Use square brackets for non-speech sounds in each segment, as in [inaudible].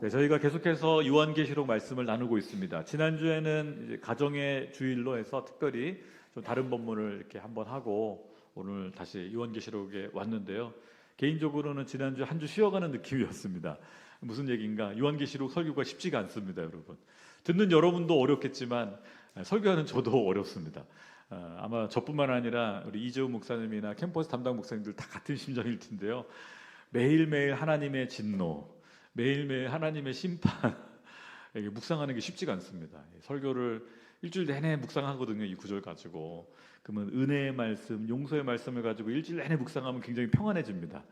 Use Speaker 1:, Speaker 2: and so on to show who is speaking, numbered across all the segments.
Speaker 1: 네, 저희가 계속해서 요한계시록 말씀을 나누고 있습니다. 지난주에는 가정의 주일로 해서 특별히 좀 다른 본문을 이렇게 한번 하고 오늘 다시 요한계시록에 왔는데요. 개인적으로는 지난주 한 주 쉬어가는 느낌이었습니다. 무슨 얘기인가? 요한계시록 설교가 쉽지가 않습니다, 여러분. 듣는 여러분도 어렵겠지만 아, 설교하는 저도 [laughs] 어렵습니다. 아, 아마 저뿐만 아니라 우리 이재우 목사님이나 캠퍼스 담당 목사님들 다 같은 심정일 텐데요. 매일매일 하나님의 진노, 매일매일 하나님의 심판, 묵상하는 게 쉽지가 않습니다. 설교를 일주일 내내 묵상하거든요. 이 구절 가지고. 그러면 은혜의 말씀, 용서의 말씀을 가지고 일주일 내내 묵상하면 굉장히 평안해집니다.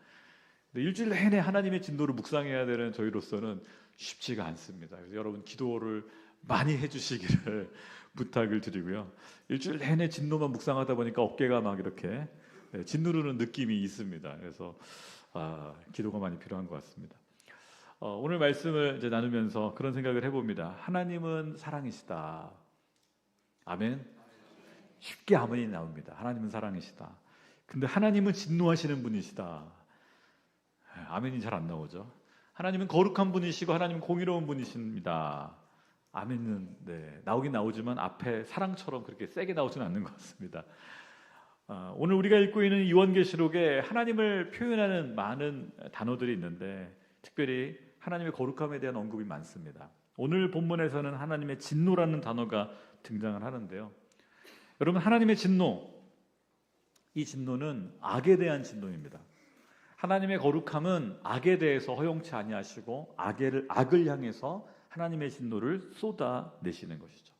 Speaker 1: 근데 일주일 내내 하나님의 진노를 묵상해야 되는 저희로서는 쉽지가 않습니다. 그래서 여러분 기도를 많이 해주시기를 [laughs] 부탁을 드리고요. 일주일 내내 진노만 묵상하다 보니까 어깨가 막 이렇게 네, 짓누르는 느낌이 있습니다. 그래서 아, 기도가 많이 필요한 것 같습니다. 어, 오늘 말씀을 이제 나누면서 그런 생각을 해봅니다. 하나님은 사랑이시다. 아멘. 쉽게 아멘이 나옵니다. 하나님은 사랑이시다. 근데 하나님은 진노하시는 분이시다. 아멘이 잘 안 나오죠. 하나님은 거룩한 분이시고 하나님은 공의로운 분이십니다. 아멘은 네, 나오긴 나오지만 앞에 사랑처럼 그렇게 세게 나오지는 않는 것 같습니다. 어, 오늘 우리가 읽고 있는 요한계시록에 하나님을 표현하는 많은 단어들이 있는데 특별히 하나님의 거룩함에 대한 언급이 많습니다. 오늘 본문에서는 하나님의 진노라는 단어가 등장을 하는데요. 여러분 하나님의 진노 이 진노는 악에 대한 진노입니다. 하나님의 거룩함은 악에 대해서 허용치 아니하시고 악을 악을 향해서 하나님의 진노를 쏟아내시는 것이죠.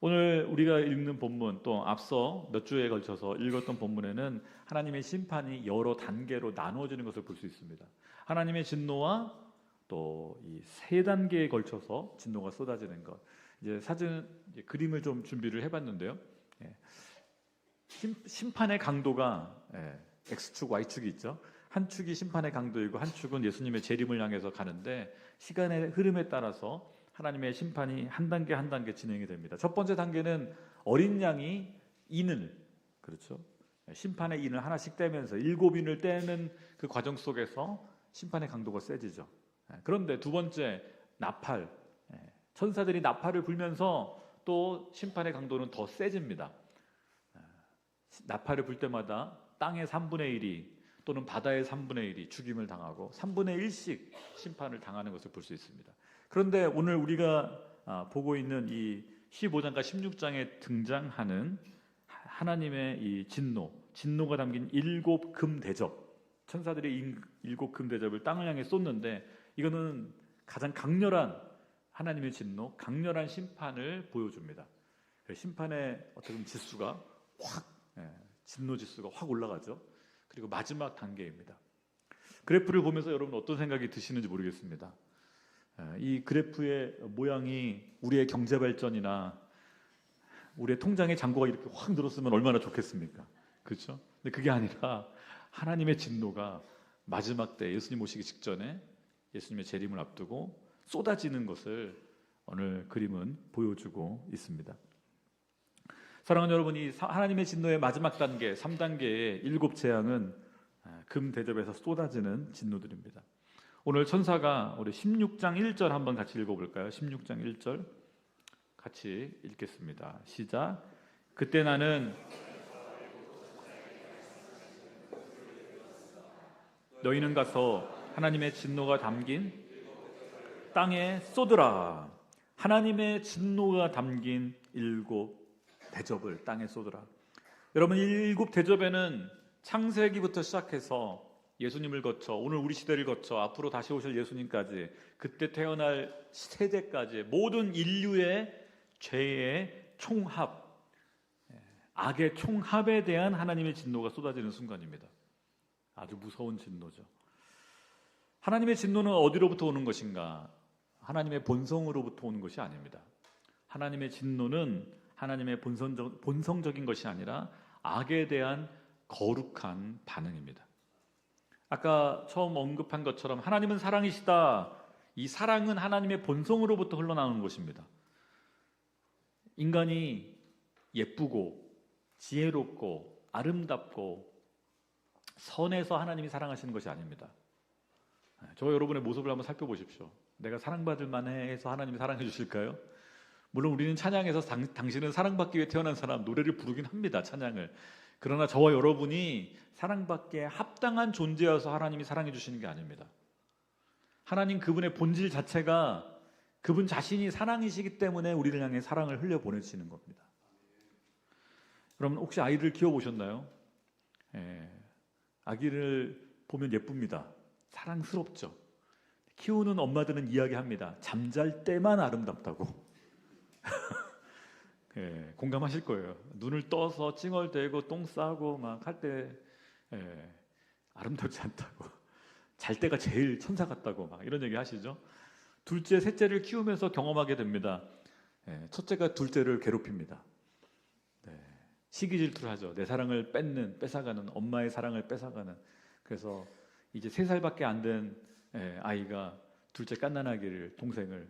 Speaker 1: 오늘 우리가 읽는 본문 또 앞서 몇 주에 걸쳐서 읽었던 본문에는 하나님의 심판이 여러 단계로 나누어지는 것을 볼 수 있습니다. 하나님의 진노와 또 이 세 단계에 걸쳐서 진노가 쏟아지는 것. 이제 사진 이제 그림을 좀 준비를 해봤는데요. 예. 심, 판의 강도가 예, X축, Y축이 있죠. 한 축이 심판의 강도이고 한 축은 예수님의 재림을 향해서 가는데 시간의 흐름에 따라서 하나님의 심판이 한 단계 한 단계 진행이 됩니다. 첫 번째 단계는 어린 양이 인을 그렇죠. 심판의 인을 하나씩 떼면서 일곱 인을 떼는 그 과정 속에서 심판의 강도가 세지죠. 그런데 두 번째 나팔 천사들이 나팔을 불면서 또 심판의 강도는 더 세집니다. 나팔을 불 때마다 땅의 3분의 1이 또는 바다의 3분의 1이 죽임을 당하고 3분의 1씩 심판을 당하는 것을 볼 수 있습니다. 그런데 오늘 우리가 아, 보고 있는 이 15장과 16장에 등장하는 하나님의 이 진노, 진노가 담긴 일곱 금 대접, 천사들이 일곱 금 대접을 땅을 향해 쏟는데 이거는 가장 강렬한 하나님의 진노, 강렬한 심판을 보여줍니다. 심판의 어떻게 지수가 확 예, 진노 지수가 확 올라가죠. 그리고 마지막 단계입니다. 그래프를 보면서 여러분 어떤 생각이 드시는지 모르겠습니다. 이 그래프의 모양이 우리의 경제 발전이나 우리의 통장의 잔고가 이렇게 확 늘었으면 얼마나 좋겠습니까? 그렇죠? 근데 그게 아니라 하나님의 진노가 마지막 때 예수님 오시기 직전에 예수님의 재림을 앞두고 쏟아지는 것을 오늘 그림은 보여주고 있습니다. 사랑하는 여러분, 이 하나님의 진노의 마지막 단계, 3단계의 일곱 재앙은 금 대접에서 쏟아지는 진노들입니다. 오늘 천사가 우리 16장 1절 한번 같이 읽어볼까요? 16장 1절 같이 읽겠습니다. 시작. 그때 나는 너희는 가서 하나님의 진노가 담긴 땅에 쏟으라. 하나님의 진노가 담긴 일곱 대접을 땅에 쏟으라. 여러분 일곱 대접에는 창세기부터 시작해서 예수님을 거쳐 오늘 우리 시대를 거쳐 앞으로 다시 오실 예수님까지 그때 태어날 세대까지 모든 인류의 죄의 총합 예, 악의 총합에 대한 하나님의 진노가 쏟아지는 순간입니다. 아주 무서운 진노죠. 하나님의 진노는 어디로부터 오는 것인가? 하나님의 본성으로부터 오는 것이 아닙니다. 하나님의 진노는 하나님의 본성적, 본성적인 것이 아니라 악에 대한 거룩한 반응입니다. 아까 처음 언급한 것처럼 하나님은 사랑이시다. 이 사랑은 하나님의 본성으로부터 흘러나오는 것입니다. 인간이 예쁘고 지혜롭고 아름답고 선해서 하나님이 사랑하시는 것이 아닙니다. 저 여러분의 모습을 한번 살펴보십시오. 내가 사랑받을 만해 해서 하나님이 사랑해 주실까요? 물론 우리는 찬양에서 당, 당신은 사랑받기 위해 태어난 사람 노래를 부르긴 합니다. 찬양을. 그러나 저와 여러분이 사랑받기에 합당한 존재여서 하나님이 사랑해 주시는 게 아닙니다. 하나님 그분의 본질 자체가 그분 자신이 사랑이시기 때문에 우리를 향해 사랑을 흘려 보내시는 겁니다. 여러분 혹시 아이를 키워 보셨나요? 예, 아기를 보면 예쁩니다. 사랑스럽죠. 키우는 엄마들은 이야기합니다. 잠잘 때만 아름답다고. [laughs] 예, 공감하실 거예요. 눈을 떠서 찡얼대고 똥 싸고 막 할때 예, 아름답지 않다고. 잘 때가 제일 천사 같다고 막 이런 얘기 하시죠. 둘째, 셋째를 키우면서 경험하게 됩니다. 예, 첫째가 둘째를 괴롭힙니다. 네, 시기 질투를 하죠. 내 사랑을 뺏는, 뺏어가는 엄마의 사랑을 뺏어가는. 그래서 이제 세 살밖에 안 된 아이가 둘째 깐난아기를 동생을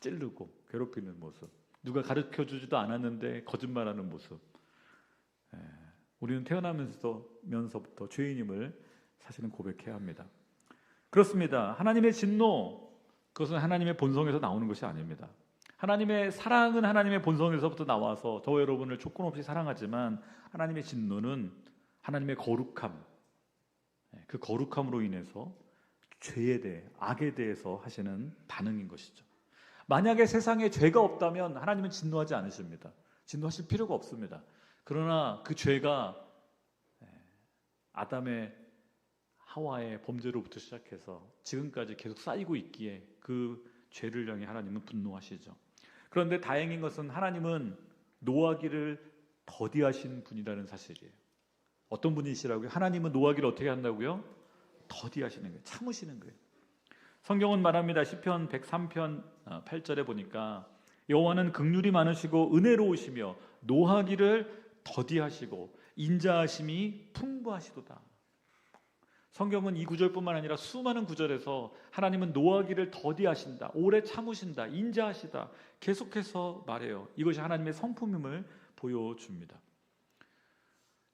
Speaker 1: 찌르고 괴롭히는 모습. 누가 가르쳐 주지도 않았는데 거짓말하는 모습. 예, 우리는 태어나면서부터 죄인임을 사실은 고백해야 합니다. 그렇습니다. 하나님의 진노 그것은 하나님의 본성에서 나오는 것이 아닙니다. 하나님의 사랑은 하나님의 본성에서부터 나와서 저 여러분을 조건 없이 사랑하지만 하나님의 진노는 하나님의 거룩함 예, 그 거룩함으로 인해서 죄에 대해 악에 대해서 하시는 반응인 것이죠. 만약에 세상에 죄가 없다면 하나님은 진노하지 않으십니다. 진노하실 필요가 없습니다. 그러나 그 죄가 예, 아담의 하와의 범죄로부터 시작해서 지금까지 계속 쌓이고 있기에 그 죄를 향해 하나님은 분노하시죠. 그런데 다행인 것은 하나님은 노하기를 더디하신 분이라는 사실이에요. 어떤 분이시라고요? 하나님은 노하기를 어떻게 한다고요? 더디하시는 거예요. 참으시는 거예요. 성경은 말합니다. 시편 103편 8절에 보니까 여호와는 극률이 많으시고 은혜로우시며 노하기를 더디하시고 인자하심이 풍부하시도다. 성경은 이 구절뿐만 아니라 수많은 구절에서 하나님은 노하기를 더디하신다, 오래 참으신다, 인자하시다 계속해서 말해요. 이것이 하나님의 성품임을 보여줍니다.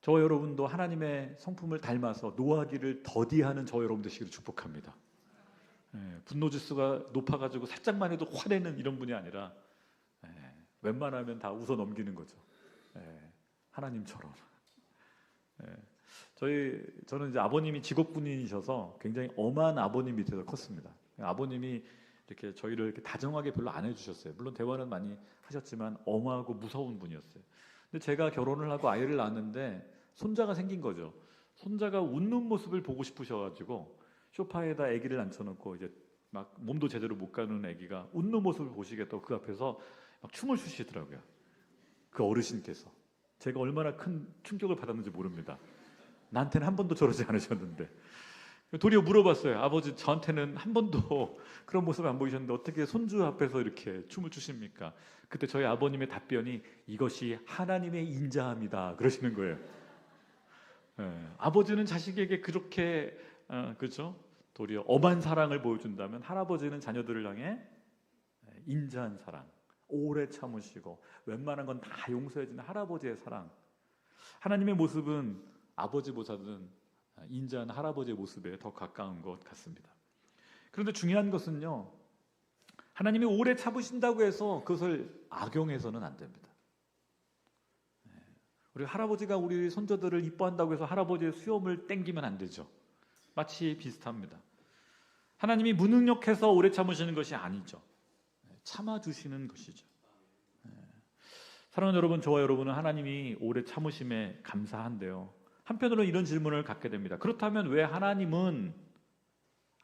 Speaker 1: 저 여러분도 하나님의 성품을 닮아서 노하기를 더디하는 저 여러분 되시기를 축복합니다. 예, 분노 지수가 높아가지고 살짝만 해도 화내는 이런 분이 아니라 예, 웬만하면 다 웃어 넘기는 거죠. 예, 하나님처럼. 예, 저희 저는 이제 아버님이 직업 군인이셔서 굉장히 엄한 아버님 밑에서 컸습니다. 아버님이 이렇게 저희를 이렇게 다정하게 별로 안 해주셨어요. 물론 대화는 많이 하셨지만 엄하고 무서운 분이었어요. 근데 제가 결혼을 하고 아이를 낳았는데 손자가 생긴 거죠. 손자가 웃는 모습을 보고 싶으셔가지고 쇼파에다 아기를 앉혀놓고 이제 막 몸도 제대로 못 가는 아기가 웃는 모습을 보시겠다고 그 앞에서 막 춤을 추시더라고요. 그 어르신께서 제가 얼마나 큰 충격을 받았는지 모릅니다. 나한테는 한 번도 저러지 않으셨는데 도리어 물어봤어요. 아버지 저한테는 한 번도 [laughs] 그런 모습 안 보이셨는데 어떻게 손주 앞에서 이렇게 춤을 추십니까? 그때 저희 아버님의 답변이 이것이 하나님의 인자함이다 그러시는 거예요. 예, 아버지는 자식에게 그렇게 어, 그렇죠? 도리어 엄한 사랑을 보여준다면 할아버지는 자녀들을 향해 인자한 사랑, 오래 참으시고 웬만한 건 다 용서해주는 할아버지의 사랑. 하나님의 모습은 아버지보다는 인자한 할아버지의 모습에 더 가까운 것 같습니다. 그런데 중요한 것은요, 하나님이 오래 참으신다고 해서 그것을 악용해서는 안 됩니다. 네. 우리 할아버지가 우리 손자들을 이뻐한다고 해서 할아버지의 수염을 땡기면 안 되죠. 마치 비슷합니다. 하나님이 무능력해서 오래 참으시는 것이 아니죠. 네, 참아 주시는 것이죠. 네. 사랑하는 여러분, 저와 여러분은 하나님이 오래 참으심에 감사한데요. 한편으로는 이런 질문을 갖게 됩니다. 그렇다면 왜 하나님은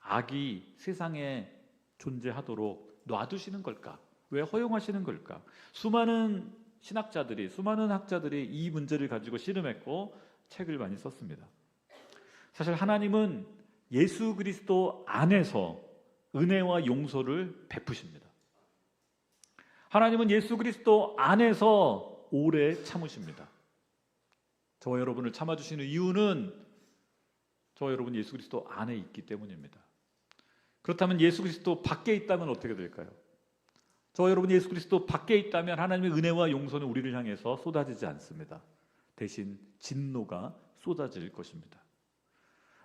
Speaker 1: 악이 세상에 존재하도록 놔두시는 걸까? 왜 허용하시는 걸까? 수많은 신학자들이, 수많은 학자들이 이 문제를 가지고 씨름했고 책을 많이 썼습니다. 사실 하나님은 예수 그리스도 안에서 은혜와 용서를 베푸십니다. 하나님은 예수 그리스도 안에서 오래 참으십니다. 저와 여러분을 참아주시는 이유는 저와 여러분 예수 그리스도 안에 있기 때문입니다. 그렇다면 예수 그리스도 밖에 있다면 어떻게 될까요? 저와 여러분 예수 그리스도 밖에 있다면 하나님의 은혜와 용서는 우리를 향해서 쏟아지지 않습니다. 대신 진노가 쏟아질 것입니다.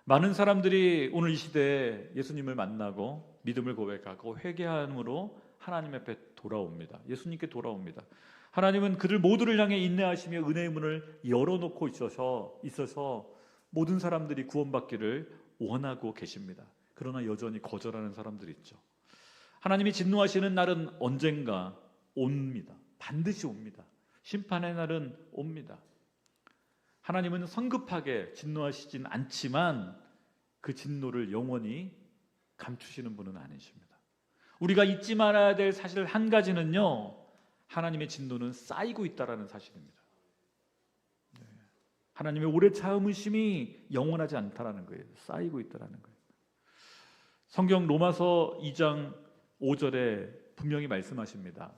Speaker 1: 많은 사람들이 오늘 이 시대에 예수님을 만나고 믿음을 고백하고 회개함으로 하나님 앞에 돌아옵니다. 예수님께 돌아옵니다. 하나님은 그들 모두를 향해 인내하시며 은혜의 문을 열어놓고 있어서 있어서 모든 사람들이 구원받기를 원하고 계십니다. 그러나 여전히 거절하는 사람들이 있죠. 하나님이 진노하시는 날은 언젠가 옵니다. 반드시 옵니다. 심판의 날은 옵니다. 하나님은 성급하게 진노하시진 않지만 그 진노를 영원히 감추시는 분은 아니십니다. 우리가 잊지 말아야 될 사실 한 가지는요. 하나님의 진노는 쌓이고 있다라는 사실입니다. 네. 하나님의 오래 참으심이 영원하지 않다라는 거예요. 쌓이고 있다라는 거예요. 성경 로마서 2장 5절에 분명히 말씀하십니다.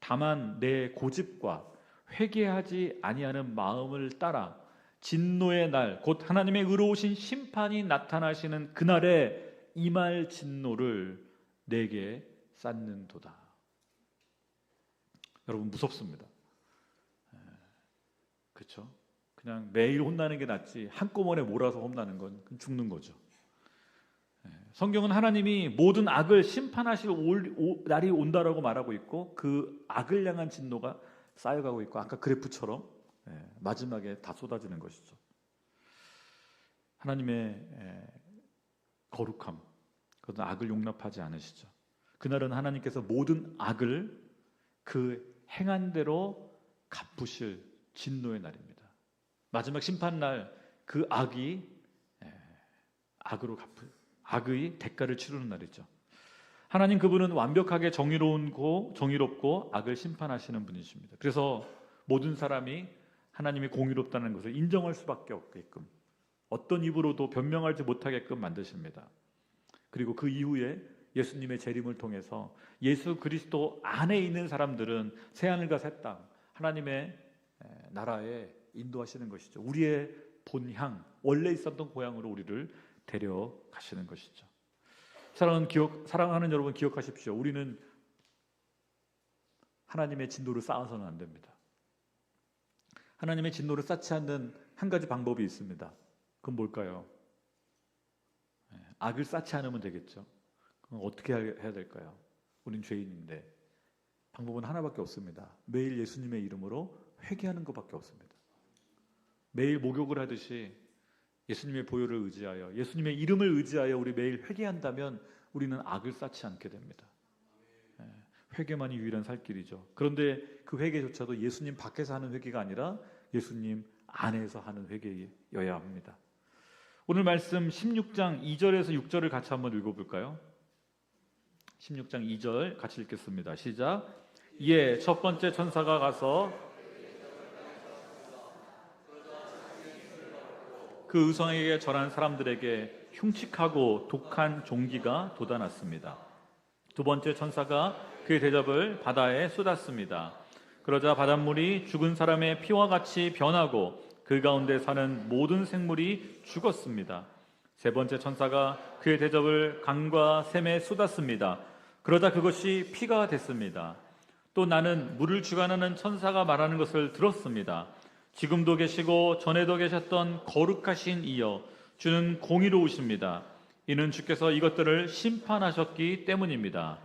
Speaker 1: 다만 내 고집과 회개하지 아니하는 마음을 따라 진노의 날, 곧 하나님의 의로우신 심판이 나타나시는 그날에 임할 진노를 내게 쌓는도다. 여러분 무섭습니다. 그렇죠? 그냥 매일 혼나는 게 낫지 한꺼번에 몰아서 혼나는 건 죽는 거죠. 예, 성경은 하나님이 모든 악을 심판하실 날이 온다라고 말하고 있고 그 악을 향한 진노가 쌓여가고 있고 아까 그래프처럼 예, 마지막에 다 쏟아지는 것이죠. 하나님의 예, 거룩함, 그것은 악을 용납하지 않으시죠. 그날은 하나님께서 모든 악을 그 행한 대로 갚으실 진노의 날입니다. 마지막 심판 날 그 악이 악으로 갚을 악의 대가를 치르는 날이죠. 하나님 그분은 완벽하게 정의로운 고 정의롭고 악을 심판하시는 분이십니다. 그래서 모든 사람이 하나님이 공의롭다는 것을 인정할 수밖에 없게끔 어떤 입으로도 변명하지 못하게끔 만드십니다. 그리고 그 이후에 예수님의 재림을 통해서 예수 그리스도 안에 있는 사람들은 새 하늘과 새 땅, 하나님의 나라에 인도하시는 것이죠. 우리의 본향, 원래 있었던 고향으로 우리를 데려가시는 것이죠. 사랑하는 기억, 사랑하는 여러분 기억하십시오. 우리는 하나님의 진노를 쌓아서는 안 됩니다. 하나님의 진노를 쌓지 않는 한 가지 방법이 있습니다. 그건 뭘까요? 악을 쌓지 않으면 되겠죠. 그럼 어떻게 해야 될까요? 우린 죄인인데 방법은 하나밖에 없습니다. 매일 예수님의 이름으로 회개하는 것밖에 없습니다. 매일 목욕을 하듯이 예수님의 보혈을 의지하여 예수님의 이름을 의지하여 우리 매일 회개한다면 우리는 악을 쌓지 않게 됩니다. 예, 회개만이 유일한 살 길이죠. 그런데 그 회개조차도 예수님 밖에서 하는 회개가 아니라 예수님 안에서 하는 회개여야 합니다. 오늘 말씀 16장 2절에서 6절을 같이 한번 읽어볼까요? 16장 2절 같이 읽겠습니다. 시작. 예, 첫 번째 천사가 가서 그 의성에게 절한 사람들에게 흉측하고 독한 종기가 돋아났습니다. 두 번째 천사가 그의 대접을 바다에 쏟았습니다. 그러자 바닷물이 죽은 사람의 피와 같이 변하고 그 가운데 사는 모든 생물이 죽었습니다. 세 번째 천사가 그의 대접을 강과 샘에 쏟았습니다. 그러자 그것이 피가 됐습니다. 또 나는 물을 주관하는 천사가 말하는 것을 들었습니다. 지금도 계시고 전에도 계셨던 거룩하신 이여 주는 공의로우십니다. 이는 주께서 이것들을 심판하셨기 때문입니다.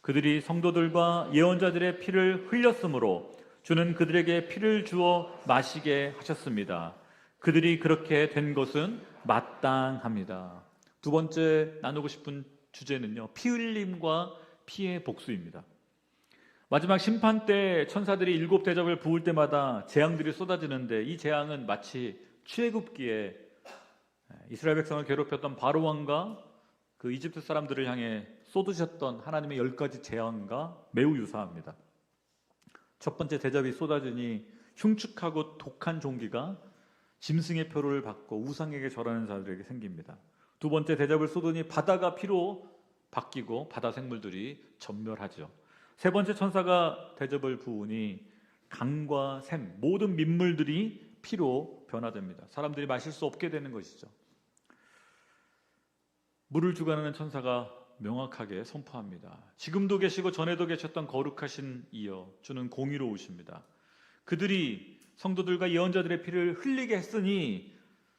Speaker 1: 그들이 성도들과 예언자들의 피를 흘렸으므로 주는 그들에게 피를 주어 마시게 하셨습니다. 그들이 그렇게 된 것은 마땅합니다. 두 번째 나누고 싶은 주제는요. 피 흘림과 피의 복수입니다. 마지막 심판 때 천사들이 일곱 대접을 부을 때마다 재앙들이 쏟아지는데 이 재앙은 마치 출애굽기에 이스라엘 백성을 괴롭혔던 바로 왕과 그 이집트 사람들을 향해 쏟으셨던 하나님의 열 가지 재앙과 매우 유사합니다. 첫 번째 대접이 쏟아지니 흉측하고 독한 종기가 짐승의 표를 받고 우상에게 절하는 자들에게 생깁니다. 두 번째 대접을 쏟으니 바다가 피로 바뀌고 바다 생물들이 전멸하죠. 세 번째 천사가 대접을 부으니 강과 샘 모든 민물들이 피로 변화됩니다. 사람들이 마실 수 없게 되는 것이죠. 물을 주관하는 천사가 명확하게 선포합니다. 지금도 계시고 전에도 계셨던 거룩하신 이여 주는 공의로우십니다. 그들이 성도들과 예언자들의 피를 흘리게 했으니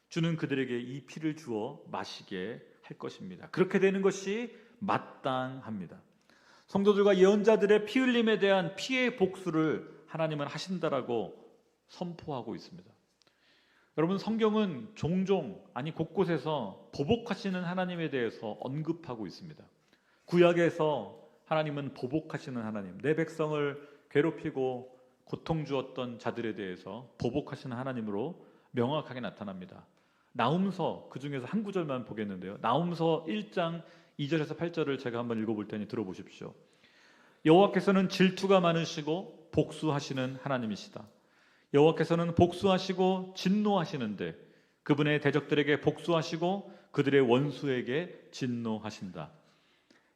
Speaker 1: 주는 그들에게 이 피를 주어 마시게 할 것입니다. 그렇게 되는 것이 마땅합니다. 성도들과 예언자들의 피 흘림에 대한 피해 복수를 하나님은 하신다라고 선포하고 있습니다. 여러분 성경은 종종 아니 곳곳에서 보복하시는 하나님에 대해서 언급하고 있습니다. 구약에서 하나님은 보복하시는 하나님, 내 백성을 괴롭히고 고통 주었던 자들에 대해서 보복하시는 하나님으로 명확하게 나타납니다. 나움서 그 중에서 한 구절만 보겠는데요. 나움서 1장 2절에서 8절을 제가 한번 읽어볼 테니 들어보십시오. 여호와께서는 질투가 많으시고 복수하시는 하나님이시다. 여호와께서는 복수하시고 진노하시는데 그분의 대적들에게 복수하시고 그들의 원수에게 진노하신다.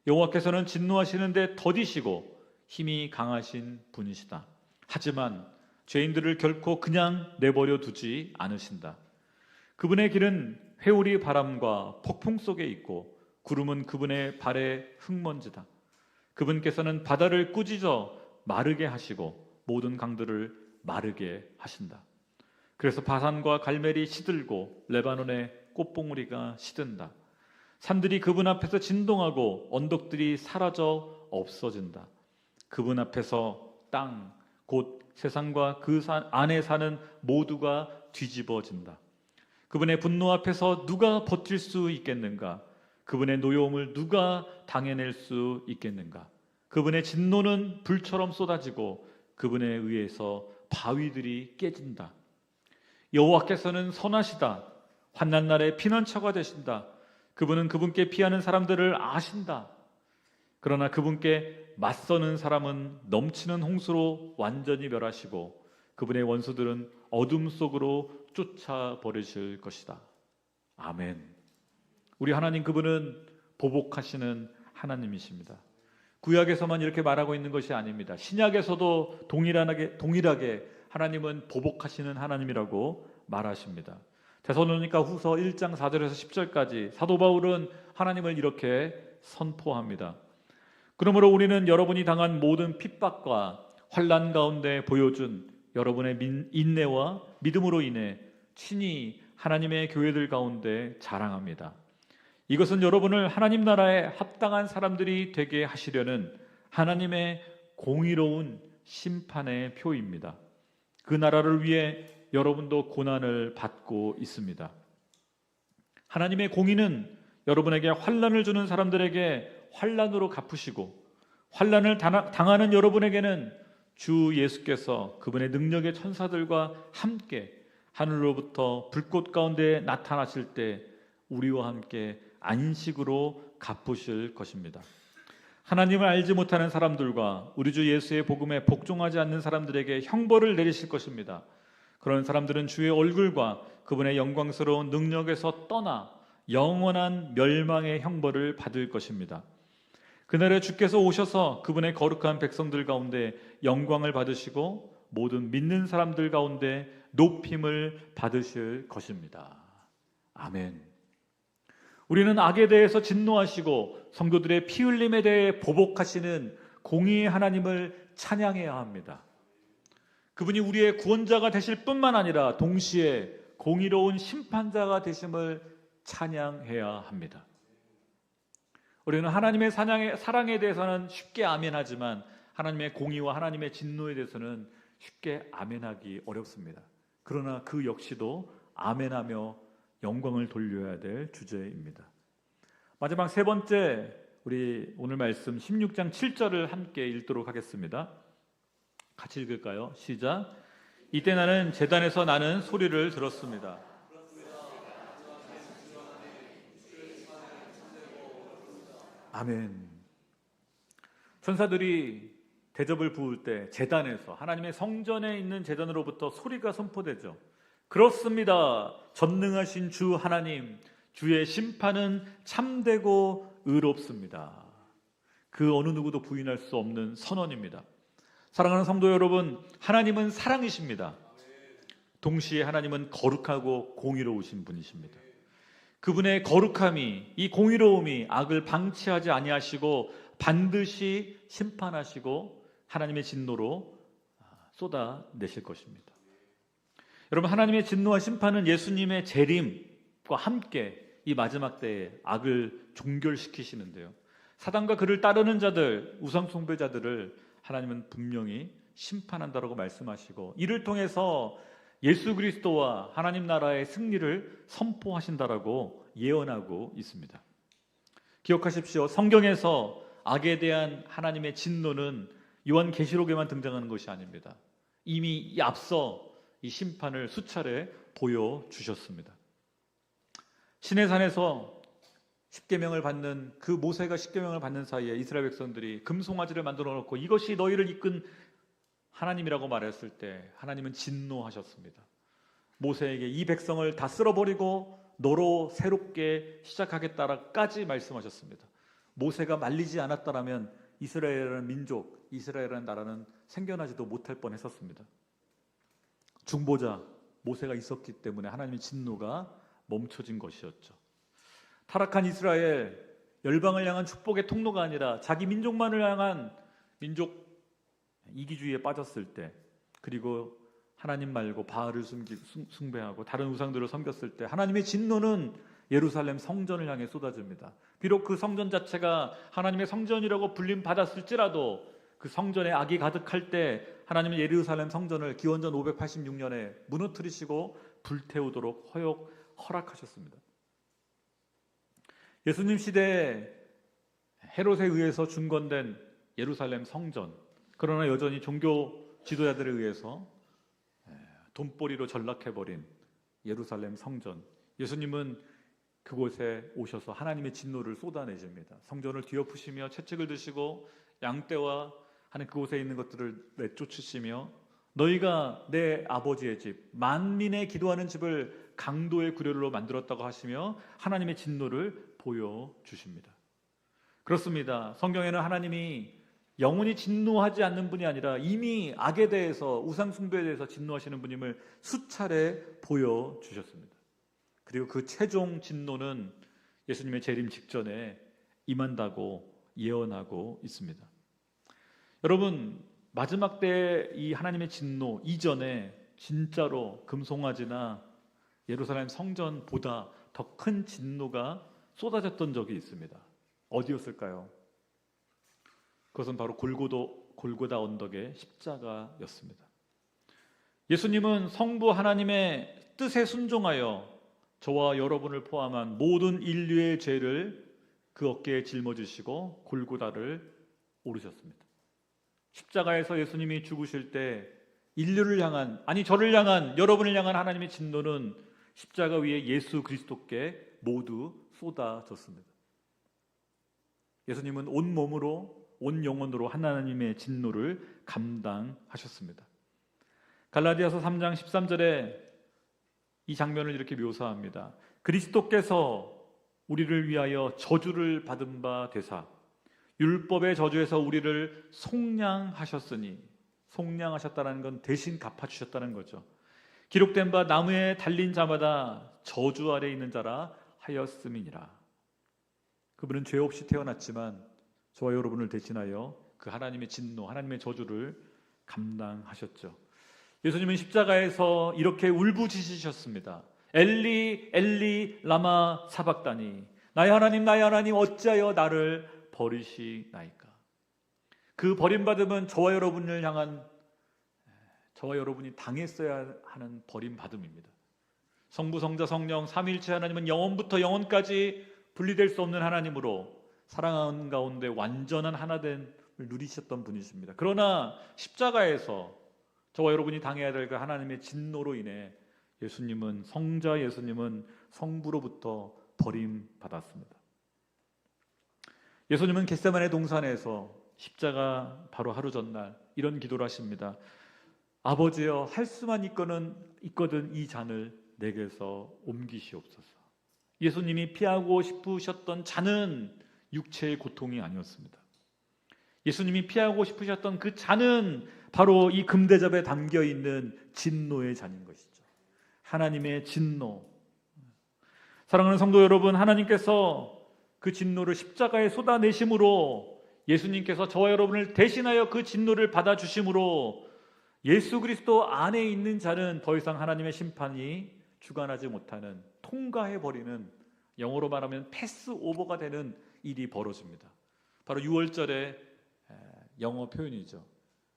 Speaker 1: 여호와께서는 진노하시는데 더디시고 힘이 강하신 분이시다. 하지만 죄인들을 결코 그냥 내버려 두지 않으신다. 그분의 길은 회오리 바람과 폭풍 속에 있고 구름은 그분의 발의 흙먼지다. 그분께서는 바다를 꾸짖어 마르게 하시고 모든 강들을 마르게 하신다. 그래서 바산과 갈멜이 시들고 레바논의 꽃봉우리가 시든다. 산들이 그분 앞에서 진동하고 언덕들이 사라져 없어진다. 그분 앞에서 땅, 곧 세상과 그산 안에 사는 모두가 뒤집어진다. 그분의 분노 앞에서 누가 버틸 수 있겠는가? 그분의 노여움을 누가 당해낼 수 있겠는가? 그분의 진노는 불처럼 쏟아지고 그분에 의해서 바위들이 깨진다. 여호와께서는 선하시다. 환난 날에 피난처가 되신다. 그분은 그분께 피하는 사람들을 아신다. 그러나 그분께 맞서는 사람은 넘치는 홍수로 완전히 멸하시고 그분의 원수들은 어둠 속으로 쫓아 버리실 것이다. 아멘. 우리 하나님 그분은 보복하시는 하나님이십니다. 구약에서만 이렇게 말하고 있는 것이 아닙니다. 신약에서도 동일하게 동일하게 하나님은 보복하시는 하나님이라고 말하십니다. 데살로니가 후서 1장 4절에서 10절까지 사도 바울은 하나님을 이렇게 선포합니다. 그러므로 우리는 여러분이 당한 모든 핍박과 환란 가운데 보여준 여러분의 인내와 믿음으로 인해 친히 하나님의 교회들 가운데 자랑합니다. 이것은 여러분을 하나님 나라에 합당한 사람들이 되게 하시려는 하나님의 공의로운 심판의 표입니다. 그 나라를 위해 여러분도 고난을 받고 있습니다. 하나님의 공의는 여러분에게 환란을 주는 사람들에게 환란으로 갚으시고 환란을 당하는 여러분에게는 주 예수께서 그분의 능력의 천사들과 함께 하늘로부터 불꽃 가운데 나타나실 때 우리와 함께 안식으로 갚으실 것입니다. 하나님을 알지 못하는 사람들과 우리 주 예수의 복음에 복종하지 않는 사람들에게 형벌을 내리실 것입니다. 그런 사람들은 주의 얼굴과 그분의 영광스러운 능력에서 떠나 영원한 멸망의 형벌을 받을 것입니다. 그날에 주께서 오셔서 그분의 거룩한 백성들 가운데 영광을 받으시고 모든 믿는 사람들 가운데 높임을 받으실 것입니다. 아멘. 우리는 악에 대해서 진노하시고 성도들의 피 흘림에 대해 보복하시는 공의의 하나님을 찬양해야 합니다. 그분이 우리의 구원자가 되실 뿐만 아니라 동시에 공의로운 심판자가 되심을 찬양해야 합니다. 우리는 하나님의 사랑에, 대해서는 쉽게 아멘하지만 하나님의 공의와 하나님의 진노에 대해서는 쉽게 아멘하기 어렵습니다. 그러나 그 역시도 아멘하며 영광을 돌려야 될 주제입니다. 마지막 세 번째 우리 오늘 말씀 16장 7절을 함께 읽도록 하겠습니다. 같이 읽을까요? 시작. 이때 나는 재단에서 나는 소리를 들었습니다. 아멘. 천사들이 대접을 부을 때 재단에서 하나님의 성전에 있는 재단으로부터 소리가 선포되죠. 그렇습니다. 전능하신 주 하나님, 주의 심판은 참되고 의롭습니다. 그 어느 누구도 부인할 수 없는 선언입니다. 사랑하는 성도 여러분, 하나님은 사랑이십니다. 동시에 하나님은 거룩하고 공의로우신 분이십니다. 그분의 거룩함이 이 공의로움이 악을 방치하지 아니하시고 반드시 심판하시고 하나님의 진노로 쏟아내실 것입니다. 여러분 하나님의 진노와 심판은 예수님의 재림과 함께 이 마지막 때에 악을 종결시키시는데요. 사단과 그를 따르는 자들, 우상 숭배자들을 하나님은 분명히 심판한다라고 말씀하시고 이를 통해서 예수 그리스도와 하나님 나라의 승리를 선포하신다라고 예언하고 있습니다. 기억하십시오. 성경에서 악에 대한 하나님의 진노는 요한 계시록에만 등장하는 것이 아닙니다. 이미 이 앞서 이 심판을 수차례 보여 주셨습니다. 신의 산에서 십계명을 받는 그 모세가 십계명을 받는 사이에 이스라엘 백성들이 금송아지를 만들어 놓고 이것이 너희를 이끈 하나님이라고 말했을 때 하나님은 진노하셨습니다. 모세에게 이 백성을 다 쓸어버리고 너로 새롭게 시작하겠다라까지 말씀하셨습니다. 모세가 말리지 않았다라면 이스라엘이라는 민족, 이스라엘이라는 나라는 생겨나지도 못할 뻔했었습니다. 중보자 모세가 있었기 때문에 하나님의 진노가 멈춰진 것이었죠. 타락한 이스라엘 열방을 향한 축복의 통로가 아니라 자기 민족만을 향한 민족 이기주의에 빠졌을 때 그리고 하나님 말고 바알을 숭배하고 다른 우상들을 섬겼을 때 하나님의 진노는 예루살렘 성전을 향해 쏟아집니다. 비록 그 성전 자체가 하나님의 성전이라고 불림 받았을지라도 그 성전에 악이 가득할 때 하나님은 예루살렘 성전을 기원전 586년에 무너뜨리시고 불태우도록 허용 허락하셨습니다. 예수님 시대에 헤롯에 의해서 중건된 예루살렘 성전 그러나 여전히 종교 지도자들에 의해서 돈벌이로 전락해버린 예루살렘 성전 예수님은 그곳에 오셔서 하나님의 진노를 쏟아내십니다. 성전을 뒤엎으시며 채찍을 드시고 양떼와 하는 그곳에 있는 것들을 내쫓으시며 너희가 내 아버지의 집 만민의 기도하는 집을 강도의 구례로 만들었다고 하시며 하나님의 진노를 보여 주십니다. 그렇습니다. 성경에는 하나님이 영원히 진노하지 않는 분이 아니라 이미 악에 대해서 우상 숭배에 대해서 진노하시는 분임을 수차례 보여 주셨습니다. 그리고 그 최종 진노는 예수님의 재림 직전에 임한다고 예언하고 있습니다. 여러분 마지막 때 이 하나님의 진노 이전에 진짜로 금송아지나 예루살렘 성전보다 더 큰 진노가 쏟아졌던 적이 있습니다. 어디였을까요? 그것은 바로 골고도 골고다 언덕의 십자가였습니다. 예수님은 성부 하나님의 뜻에 순종하여 저와 여러분을 포함한 모든 인류의 죄를 그 어깨에 짊어지시고 골고다를 오르셨습니다. 십자가에서 예수님이 죽으실 때 인류를 향한 아니 저를 향한 여러분을 향한 하나님의 진노는 십자가 위에 예수 그리스도께 모두 쏟아졌습니다. 예수님은 온 몸으로 온 영혼으로 하나님의 진노를 감당하셨습니다. 갈라디아서 3장 13절에 이 장면을 이렇게 묘사합니다. 그리스도께서 우리를 위하여 저주를 받은 바 되사 율법의 저주에서 우리를 속량하셨으니 속량하셨다는 건 대신 갚아주셨다는 거죠. 기록된 바 나무에 달린 자마다 저주 아래 있는 자라 하였음이니라. 그분은 죄 없이 태어났지만 저와 여러분을 대신하여 그 하나님의 진노, 하나님의 저주를 감당하셨죠. 예수님은 십자가에서 이렇게 울부짖으셨습니다. 엘리 엘리 라마 사박다니 나의 하나님 나의 하나님 어찌하여 나를 버리시나이까. 그 버림받음은 저와 여러분을 향한 저와 여러분이 당했어야 하는 버림받음입니다. 성부 성자 성령 삼일체 하나님은 영원부터 영원까지 분리될 수 없는 하나님으로 사랑하는 가운데 완전한 하나됨을 누리셨던 분이십니다. 그러나 십자가에서 저와 여러분이 당해야 될 그 하나님의 진노로 인해 예수님은 성자 예수님은 성부로부터 버림받았습니다. 예수님은 겟세만의 동산에서 십자가 바로 하루 전날 이런 기도를 하십니다. 아버지여 할 수만 있거든 있거든 이 잔을 내게서 옮기시옵소서. 예수님이 피하고 싶으셨던 잔은 육체의 고통이 아니었습니다. 예수님이 피하고 싶으셨던 그 잔은 바로 이 금대접에 담겨 있는 진노의 잔인 것이죠. 하나님의 진노. 사랑하는 성도 여러분, 하나님께서 그 진노를 십자가에 쏟아내심으로 예수님께서 저와 여러분을 대신하여 그 진노를 받아주심으로 예수 그리스도 안에 있는 자는 더 이상 하나님의 심판이 주관하지 못하는 통과해 버리는 영어로 말하면 패스 오버가 되는 일이 벌어집니다. 바로 6월절의 영어 표현이죠.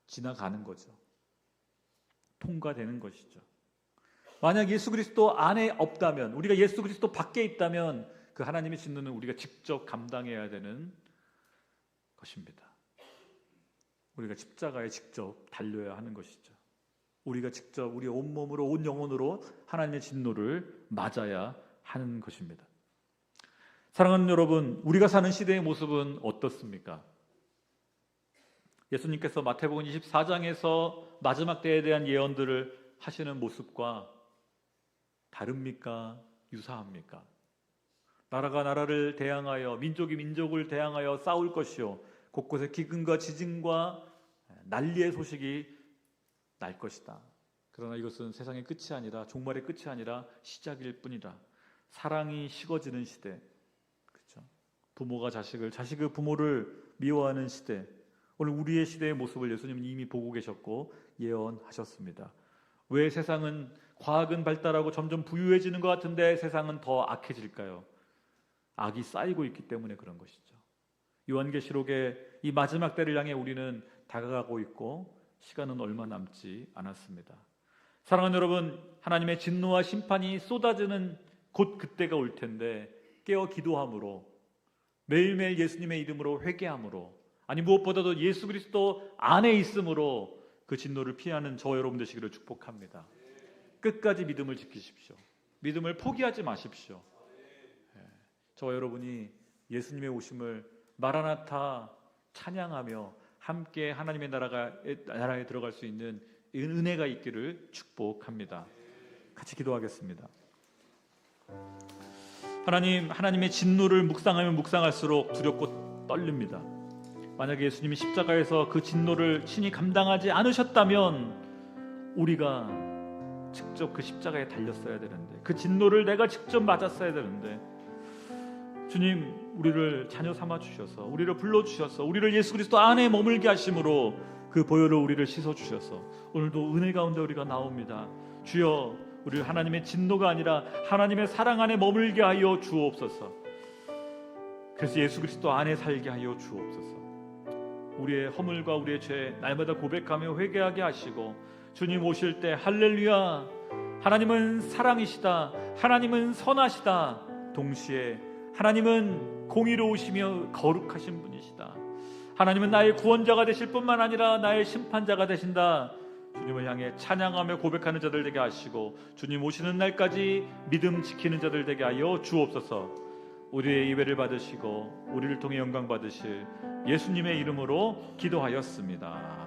Speaker 1: 지나가는 거죠. 통과되는 것이죠. 만약 예수 그리스도 안에 없다면 우리가 예수 그리스도 밖에 있다면 그 하나님의 진노는 우리가 직접 감당해야 되는 것입니다. 우리가 십자가에 직접 달려야 하는 것이죠. 우리가 직접 우리 온몸으로 온 영혼으로 하나님의 진노를 맞아야 하는 것입니다. 사랑하는 여러분, 우리가 사는 시대의 모습은 어떻습니까? 예수님께서 마태복음 24장에서 마지막 때에 대한 예언들을 하시는 모습과 다릅니까? 유사합니까? 나라가 나라를 대항하여 민족이 민족을 대항하여 싸울 것이요 곳곳에 기근과 지진과 난리의 소식이 날 것이다. 그러나 이것은 세상의 끝이 아니라 종말의 끝이 아니라 시작일 뿐이다. 사랑이 식어지는 시대. 그렇죠? 부모가 자식을 자식의 부모를 미워하는 시대. 오늘 우리의 시대의 모습을 예수님은 이미 보고 계셨고 예언하셨습니다. 왜 세상은 과학은 발달하고 점점 부유해지는 것 같은데 세상은 더 악해질까요? 악이 쌓이고 있기 때문에 그런 것이죠. 요한계시록의 이 마지막 때를 향해 우리는 다가가고 있고 시간은 얼마 남지 않았습니다. 사랑하는 여러분, 하나님의 진노와 심판이 쏟아지는 곧 그때가 올 텐데 깨어 기도함으로 매일매일 예수님의 이름으로 회개함으로 아니 무엇보다도 예수 그리스도 안에 있음으로 그 진노를 피하는 저 여러분 되시기를 축복합니다. 끝까지 믿음을 지키십시오. 믿음을 포기하지 마십시오. 예, 저와 여러분이 예수님의 오심을 마라나타 찬양하며 함께 하나님의 나라가 나라에 들어갈 수 있는 은혜가 있기를 축복합니다. 같이 기도하겠습니다. 하나님, 하나님의 진노를 묵상하면 묵상할수록 두렵고 떨립니다. 만약에 예수님이 십자가에서 그 진노를 친히 감당하지 않으셨다면 우리가 직접 그 십자가에 달렸어야 되는데 그 진노를 내가 직접 맞았어야 되는데 주님 우리를 자녀 삼아 주셔서 우리를 불러 주셔서 우리를 예수 그리스도 안에 머물게 하심으로 그 보혈로 우리를 씻어 주셔서 오늘도 은혜 가운데 우리가 나옵니다. 주여 우리를 하나님의 진노가 아니라 하나님의 사랑 안에 머물게 하여 주옵소서. 그래서 예수 그리스도 안에 살게 하여 주옵소서. 우리의 허물과 우리의 죄 날마다 고백하며 회개하게 하시고 주님 오실 때 할렐루야 하나님은 사랑이시다 하나님은 선하시다 동시에 하나님은 공의로우시며 거룩하신 분이시다. 하나님은 나의 구원자가 되실 뿐만 아니라 나의 심판자가 되신다. 주님을 향해 찬양하며 고백하는 자들 되게 하시고 주님 오시는 날까지 믿음 지키는 자들 되게 하여 주옵소서. 우리의 예배를 받으시고 우리를 통해 영광 받으실 예수님의 이름으로 기도하였습니다.